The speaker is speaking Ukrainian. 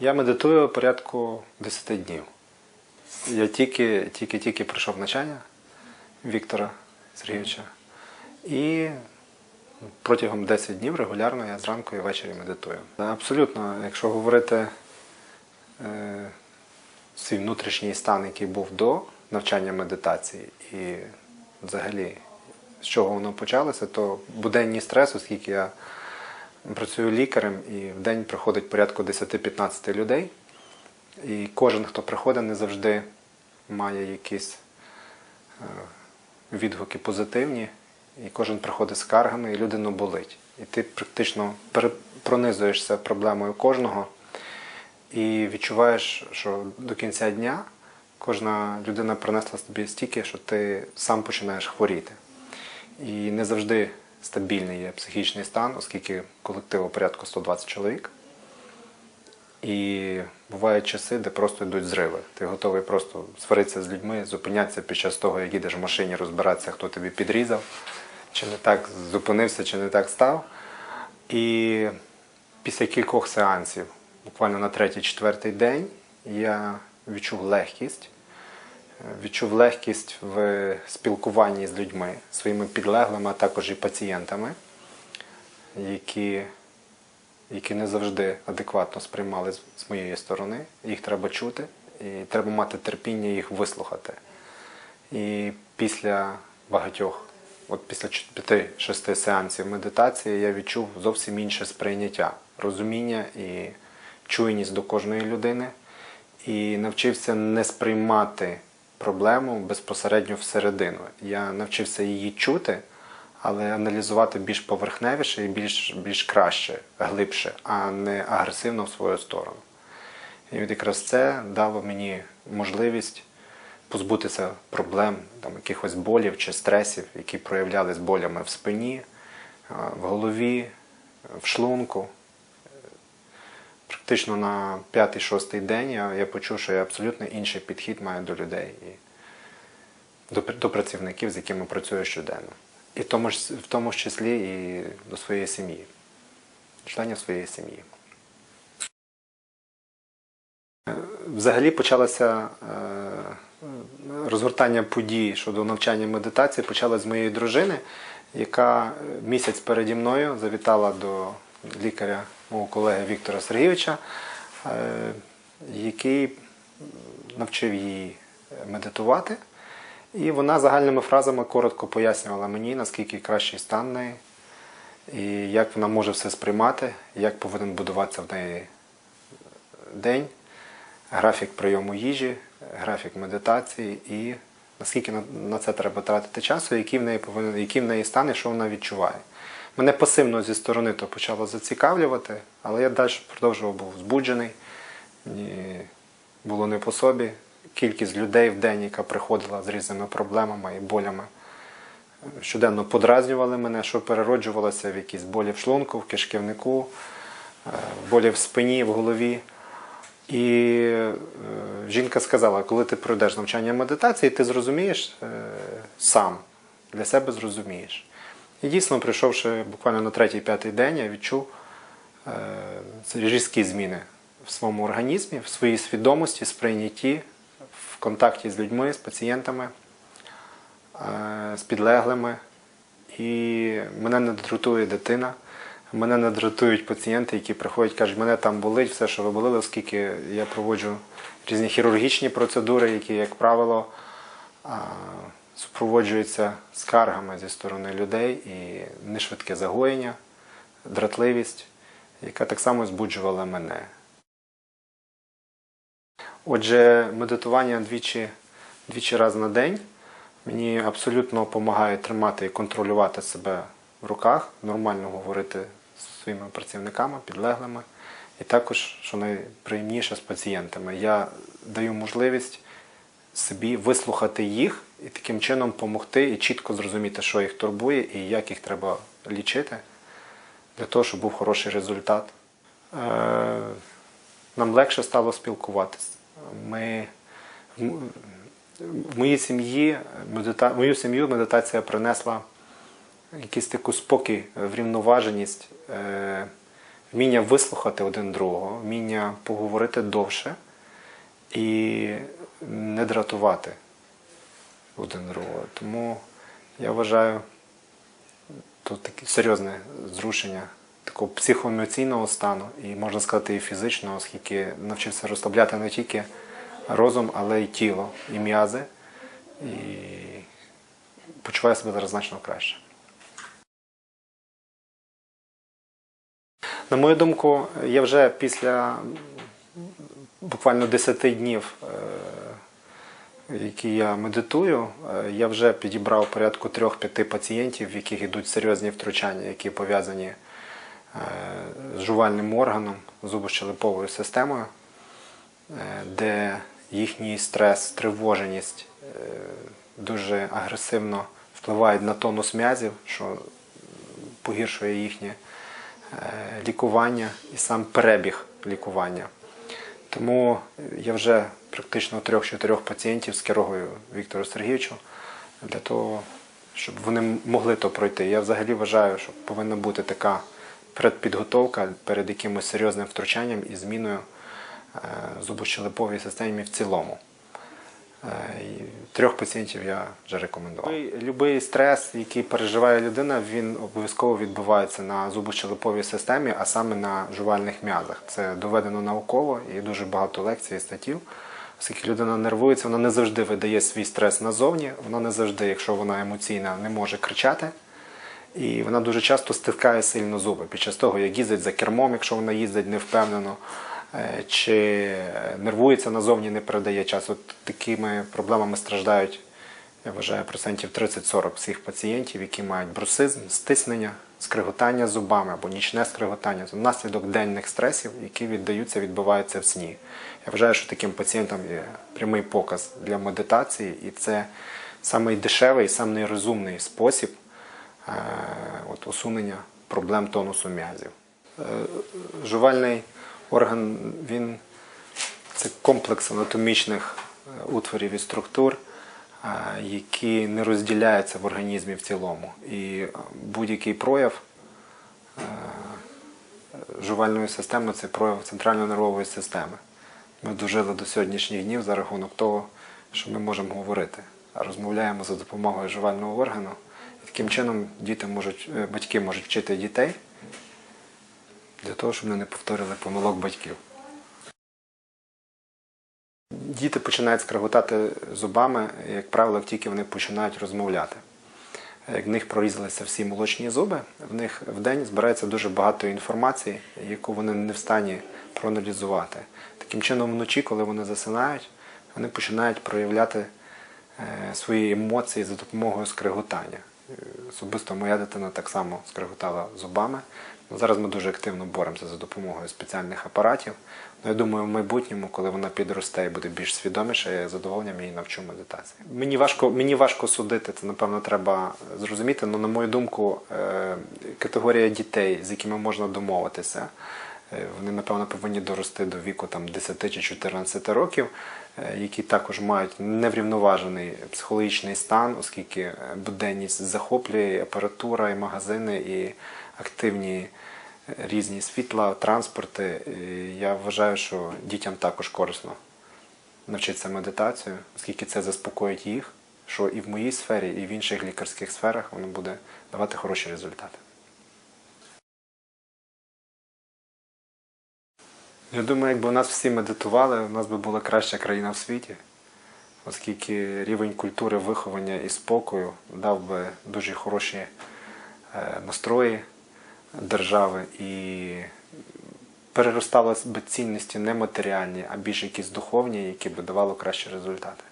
Я медитую порядку 10 днів. Я тільки, тільки, тільки пройшов навчання Віктора Сергійовича. І протягом 10 днів регулярно я зранку і ввечері медитую. Абсолютно, якщо говорити е, свій внутрішній стан, який був до навчання медитації, і взагалі з чого воно почалося, то буденний стрес, оскільки я працюю лікарем і в день приходить порядку 10-15 людей. І кожен, хто приходить, не завжди має якісь е, відгуки позитивні, і кожен приходить з скаргами, і людину болить. І ти практично пронизуєшся проблемою кожного і відчуваєш, що до кінця дня кожна людина принесла тобі стільки, що ти сам починаєш хворіти. І не завжди стабільний є психічний стан, оскільки колективу порядку 120 чоловік. І бувають часи, де просто йдуть зриви. Ти готовий просто сваритися з людьми, зупинятися під час того, як їдеш в машині, розбиратися, хто тобі підрізав, чи не так зупинився, чи не так став. І після кількох сеансів, буквально на третій-четвертий день, я відчув легкість. Відчув легкість в спілкуванні з людьми, своїми підлеглими, а також і пацієнтами, які, які не завжди адекватно сприймали з моєї сторони. Їх треба чути, і треба мати терпіння їх вислухати. І після багатьох, от після 5-6 сеансів медитації, я відчув зовсім інше сприйняття, розуміння і чуйність до кожної людини, і навчився не сприймати проблему безпосередньо всередину. Я навчився її чути, але аналізувати більш поверхневіше і більш, більш краще, глибше, а не агресивно в свою сторону. І от якраз це дало мені можливість позбутися проблем, там, якихось болів чи стресів, які проявлялись болями в спині, в голові, в шлунку. Практично на п'ятий-шостий день я, я почув, що я абсолютно інший підхід маю до людей і до, до працівників, з якими працюю щоденно. І в тому, ж, в тому ж числі і до своєї сім'ї, членів своєї сім'ї. Взагалі почалося е, розгортання подій щодо навчання медитації почалося з моєї дружини, яка місяць переді мною завітала до лікаря мого колеги Віктора Сергійовича, е, який навчив її медитувати. І вона загальними фразами коротко пояснювала мені, наскільки кращий стан неї, і як вона може все сприймати, як повинен будуватися в неї день, графік прийому їжі, графік медитації і наскільки на, на це треба тратити часу, який в неї повинен, який в неї стан і що вона відчуває. Мене пасивно зі сторони то почало зацікавлювати, але я далі продовжував був збуджений, було не по собі. Кількість людей в день, яка приходила з різними проблемами і болями, щоденно подразнювали мене, що перероджувалося в якісь болі в шлунку, в кишківнику, е, болі в спині, в голові. І е, жінка сказала, коли ти пройдеш навчання медитації, ти зрозумієш е, сам, для себе зрозумієш. І дійсно, прийшовши буквально на третій-п'ятий день, я відчув е, різкі зміни в своєму організмі, в своїй свідомості, сприйнятті, в контакті з людьми, з пацієнтами, е, з підлеглими. І мене не дратує дитина, мене не дратують пацієнти, які приходять, кажуть, мене там болить, все, що ви болили, оскільки я проводжу різні хірургічні процедури, які, як правило, а, супроводжуються скаргами зі сторони людей і нешвидке загоєння, дратливість, яка так само збуджувала мене. Отже, медитування двічі, двічі раз на день мені абсолютно допомагає тримати і контролювати себе в руках, нормально говорити з своїми працівниками, підлеглими, і також, що найприємніше, з пацієнтами. Я даю можливість собі вислухати їх і таким чином допомогти і чітко зрозуміти, що їх турбує і як їх треба лічити, для того, щоб був хороший результат. Е, Нам легше стало спілкуватися. Ми в моїй сім'ї медита... мою сім'ю медитація принесла якийсь таку спокій, врівноваженість, е, вміння вислухати один другого, вміння поговорити довше і не дратувати один другого. Тому я вважаю, тут таке серйозне зрушення такого психоемоційного стану і можна сказати і фізичного, оскільки навчився розслабляти не тільки розум, але й тіло, і м'язи. І почуваю себе зараз значно краще. На мою думку, я вже після буквально 10 днів, е, які я медитую, е, я вже підібрав порядку 3-5 пацієнтів, в яких йдуть серйозні втручання, які пов'язані е, з жувальним органом, зубощелеповою системою, е, де їхній стрес, тривоженість дуже агресивно впливають на тонус м'язів, що погіршує їхнє лікування і сам перебіг лікування. Тому я вже практично трьох-чотирьох пацієнтів скерую Віктору Сергійовичу для того, щоб вони могли то пройти. Я взагалі вважаю, що повинна бути така предпідготовка перед якимось серйозним втручанням і зміною е, зубощелепової системи в цілому. Е, і Трьох пацієнтів я вже рекомендував. Любий стрес, який переживає людина, він обов'язково відбувається на зубочелеповій системі, а саме на жувальних м'язах. Це доведено науково і дуже багато лекцій і статтів. Оскільки людина нервується, вона не завжди видає свій стрес назовні, вона не завжди, якщо вона емоційна, не може кричати. І вона дуже часто стискає сильно зуби під час того, як їздить за кермом, якщо вона їздить невпевнено, е, чи нервується назовні, не передає час. От такими проблемами страждають, я вважаю, процентів 30-40 всіх пацієнтів, які мають брусизм, стиснення, скриготання зубами або нічне скриготання. Внаслідок денних стресів, які віддаються, відбуваються в сні. Я вважаю, що таким пацієнтам є прямий показ для медитації, і це самий дешевий, самий розумний спосіб е, от, усунення проблем тонусу м'язів. Е, Жувальний орган він це комплекс анатомічних е, утворів і структур, які не розділяються в організмі в цілому. І е, будь-який прояв е, жувальної системи це прояв центральної нервової системи. Ми дожили до сьогоднішніх днів за рахунок того, що ми можемо говорити, розмовляємо за допомогою жувального органу. І таким чином діти можуть, е, батьки можуть вчити дітей для того, щоб вони не повторили помилок батьків. Діти починають скреготати зубами, як правило, як тільки вони починають розмовляти. В них прорізалися всі молочні зуби, в них в день збирається дуже багато інформації, яку вони не в стані проаналізувати. Таким чином, вночі, коли вони засинають, вони починають проявляти е, свої емоції за допомогою скреготання. Е, Особисто моя дитина так само скреготала зубами. Зараз ми дуже активно боремося за допомогою спеціальних апаратів. Ну, я думаю, в майбутньому, коли вона підросте і буде більш свідоміша, я задоволенням її навчу медитації. Мені важко, мені важко судити, це напевно треба зрозуміти. але на мою думку, е, категорія дітей, з якими можна домовитися, е, вони напевно повинні дорости до віку там 10 чи 14 років, е, які також мають неврівноважений психологічний стан, оскільки буденність захоплює апаратура, і магазини, і активні різні світла, транспорти. І Я вважаю, що дітям також корисно навчитися медитацію, оскільки це заспокоїть їх, що і в моїй сфері, і в інших лікарських сферах воно буде давати хороші результати. Я думаю, якби у нас всі медитували, у нас би була краща країна в світі, оскільки рівень культури, виховання і спокою дав би дуже хороші е, настрої держави і переростали би цінності не матеріальні, а більш якісь духовні, які би давали кращі результати.